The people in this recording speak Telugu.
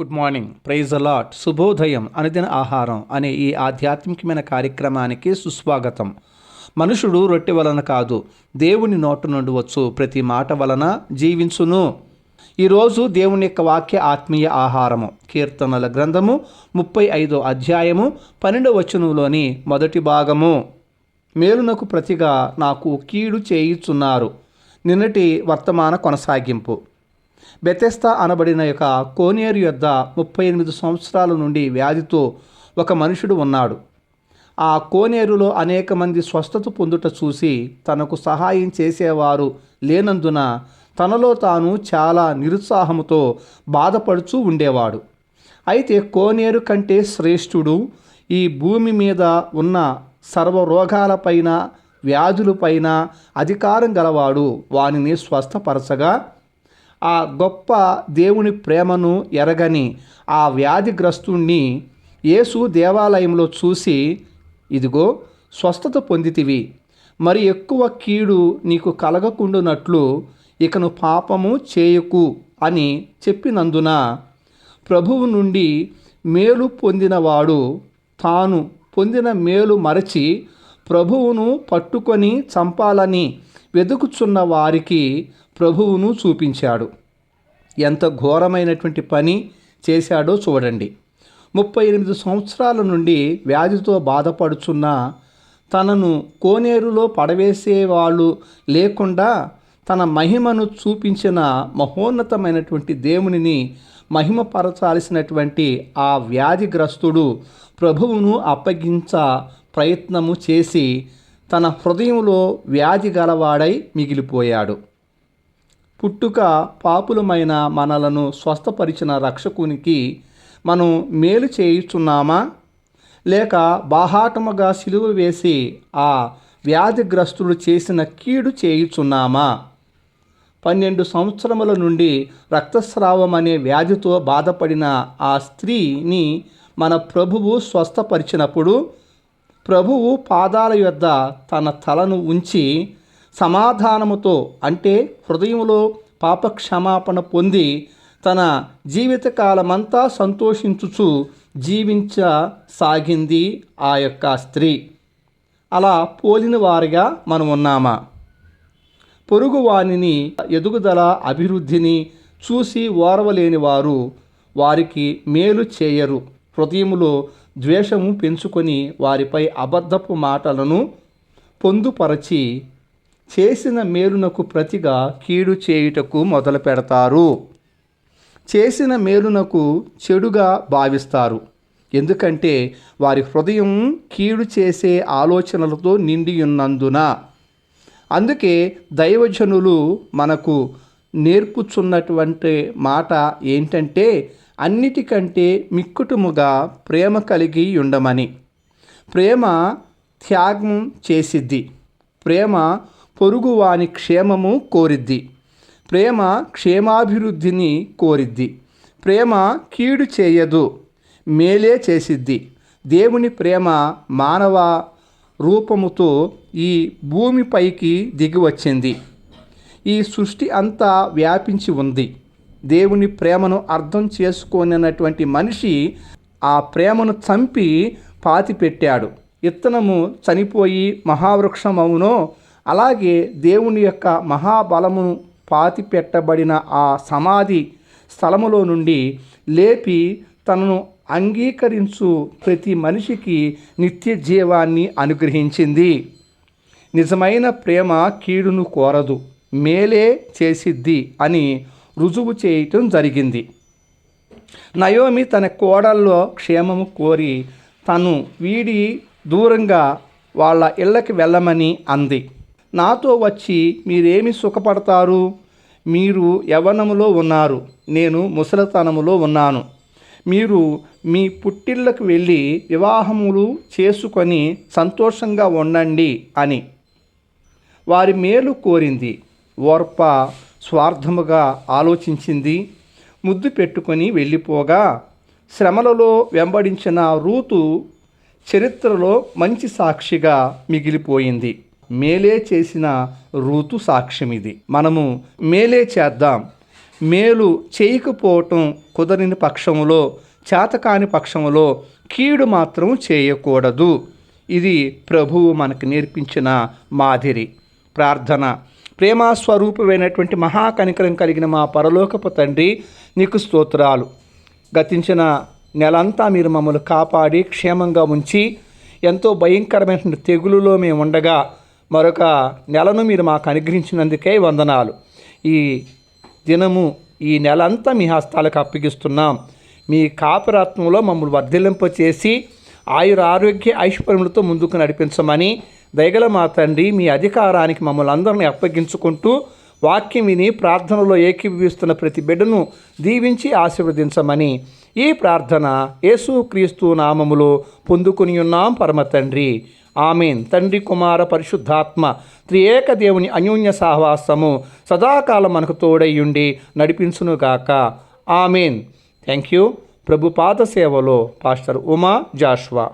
గుడ్ మార్నింగ్ ప్రైజ్ అలాట్ శుభోదయం అనుదిన ఆహారం అనే ఈ ఆధ్యాత్మికమైన కార్యక్రమానికి సుస్వాగతం. మనుషుడు రొట్టె వలన కాదు దేవుని నోటు నుండి వచ్చు ప్రతి మాట వలన జీవించును. ఈరోజు దేవుని యొక్క వాక్య ఆత్మీయ ఆహారము కీర్తనల గ్రంథము ముప్పై ఐదో అధ్యాయము పన్నెండవ వచనంలోని మొదటి భాగము. మేలునకు ప్రతిగా నాకు కీడు చేయుచున్నారు. నిన్నటి వర్తమాన కొనసాగింపు. బెతెస్తా అనబడిన యొక్క కోనేరు యొద్ద ముప్పై ఎనిమిది సంవత్సరాల నుండి వ్యాధితో ఒక మనుషుడు ఉన్నాడు. ఆ కోనేరులో అనేక మంది స్వస్థత పొందుట చూసి తనకు సహాయం చేసేవారు లేనందున తనలో తాను చాలా నిరుత్సాహముతో బాధపడుచూ ఉండేవాడు. అయితే కోనేరు కంటే శ్రేష్ఠుడు ఈ భూమి మీద ఉన్న సర్వ రోగాలపైన వ్యాధులపైన అధికారం గలవాడు. వానిని స్వస్థపరచగా ఆ గొప్ప దేవుని ప్రేమను ఎరగని ఆ వ్యాధిగ్రస్తుణ్ణి యేసు దేవాలయంలో చూసి ఇదిగో స్వస్థత పొందితివి. మరి ఎక్కువ కీడు నీకు కలగకుండునట్లు ఇకను పాపము చేయకు అని చెప్పినందున ప్రభువు నుండి మేలు పొందినవాడు తాను పొందిన మేలు మరచి ప్రభువును పట్టుకొని చంపాలని వెతుకుచున్న వారికి ప్రభువును చూపించాడు. ఎంత ఘోరమైనటువంటి పని చేశాడో చూడండి. ముప్పై ఎనిమిది సంవత్సరాల నుండి వ్యాధితో బాధపడుచున్న తనను కోనేరులో పడవేసే వాళ్ళు లేకుండా తన మహిమను చూపించిన మహోన్నతమైనటువంటి దేవునిని మహిమపరచాల్సినటువంటి ఆ వ్యాధిగ్రస్తుడు ప్రభువును అప్పగించ ప్రయత్నము చేసి తన హృదయంలో వ్యాధి గలవాడై మిగిలిపోయాడు. పుట్టుక పాపులమైన మనలను స్వస్థపరిచిన రక్షకునికి మనం మేలు చేయుచున్నామా? లేక బాహాటముగా సిలువ వేసి ఆ వ్యాధిగ్రస్తుడు చేసిన కీడు చేయుచున్నామా? పన్నెండు సంవత్సరముల నుండి రక్తస్రావం అనే వ్యాధితో బాధపడిన ఆ స్త్రీని మన ప్రభువు స్వస్థపరిచినప్పుడు ప్రభువు పాదాల యొద్ద తన తలను ఉంచి సమాధానముతో అంటే హృదయంలో పాపక్షమాపణ పొంది తన జీవితకాలమంతా సంతోషించుచు జీవించసాగింది ఆ యొక్క స్త్రీ. అలా పోలిన వారిగా మనం ఉన్నామా? పొరుగు వాణిని ఎదుగుదల అభివృద్ధిని చూసి ఓర్వలేని వారు వారికి మేలు చేయరు. హృదయములో ద్వేషము పెంచుకొని వారిపై అబద్ధపు మాటలను పొందుపరచి చేసిన మేలునకు ప్రతిగా కీడు చేయుటకు మొదలు పెడతారు. చేసిన మేలునకు చెడుగా భావిస్తారు. ఎందుకంటే వారి హృదయం కీడు చేసే ఆలోచనలతో నిండి ఉన్నందున అందుకే దైవజనులు మనకు నేర్పుచున్నటువంటి మాట ఏంటంటే అన్నిటికంటే మిక్కుటముగా ప్రేమ కలిగి ఉండమని. ప్రేమ త్యాగం చేసిద్ది. ప్రేమ పొరుగువాని క్షేమము కోరిద్ది. ప్రేమ క్షేమాభివృద్ధిని కోరిద్ది. ప్రేమ కీడు చేయదు మేలే చేసిద్ది. దేవుని ప్రేమ మానవ రూపముతో ఈ భూమిపైకి దిగి వచ్చింది ఈ సృష్టి అంతా వ్యాపించి ఉంది. దేవుని ప్రేమను అర్థం చేసుకోనటువంటి మనిషి ఆ ప్రేమను చంపి పాతి పెట్టాడు ఇత్తనము చనిపోయి మహావృక్షం అవునో అలాగే దేవుని యొక్క మహాబలమును పాతి పెట్టబడిన ఆ సమాధి స్థలములో నుండి లేపి తనను అంగీకరించు ప్రతి మనిషికి నిత్య జీవాన్ని అనుగ్రహించింది. నిజమైన ప్రేమ కీడును కోరదు మేలే చేసిద్ది అని రుజువు చేయటం జరిగింది. నయోమి తన కోడల్లో క్షేమము కోరి తను వీడి దూరంగా వాళ్ళ ఇళ్ళకి వెళ్ళమని అంది. నాతో వచ్చి మీరేమి సుఖపడతారు? మీరు యవనములో ఉన్నారు నేను ముసలితనములో ఉన్నాను. మీరు మీ పుట్టిళ్ళకు వెళ్ళి వివాహములు చేసుకొని సంతోషంగా ఉండండి అని వారి మేలు కోరింది. ఓర్ప స్వార్థముగా ఆలోచించింది. ముద్దు పెట్టుకొని వెళ్ళిపోగా శ్రమలలో వెంబడించిన రూతు చరిత్రలో మంచి సాక్షిగా మిగిలిపోయింది. మేలే చేసిన రూతు సాక్ష్యమిది. మనము మేలే చేద్దాం. మేలు చేయకపోవటం కుదరని పక్షములో చేతకాని పక్షములో కీడు మాత్రం చేయకూడదు. ఇది ప్రభువు మనకు నేర్పించిన మాదిరి. ప్రార్థన. ప్రేమ స్వరూపమైనటువంటి మహాకనికరం కలిగిన మా పరలోకపు తండ్రి నీకు స్తోత్రాలు. గతించిన నెలంతా మీరు మమ్మల్ని కాపాడి క్షేమంగా ఉంచి ఎంతో భయంకరమైన తెగులులో మేము ఉండగా మరొక నెలను మీరు మాకు అనుగ్రహించినందుకే వందనాలు. ఈ దినము ఈ నెలంతా మీ హస్తాలకు అప్పగిస్తున్నాం. మీ కాపురాత్మంలో మమ్మల్ని వర్ధిల్లింప చేసి ఆయుర ఆరోగ్య ఐశ్వర్యములతో ముందుకు నడిపించమని దయగల మా తండ్రి మీ అధికారానికి మమ్మల్ని అందరినీ అప్పగించుకుంటూ వాక్యం విని ప్రార్థనలో ఏకీభవిస్తున్న ప్రతి బిడ్డను దీవించి ఆశీర్వదించమని ఈ ప్రార్థన యేసు క్రీస్తు నామములో పొందుకుని ఉన్నాం పరమ తండ్రి. ఆమెన్. తండ్రి కుమార పరిశుద్ధాత్మ త్రియేక దేవుని అన్యోన్య సహవాసము సదాకాలం మనకు తోడయ్యుండి నడిపించునుగాక. ఆమెన్. Thank you. ప్రభు పాద సేవలో పాస్టర్ ఉమా జాష్వా.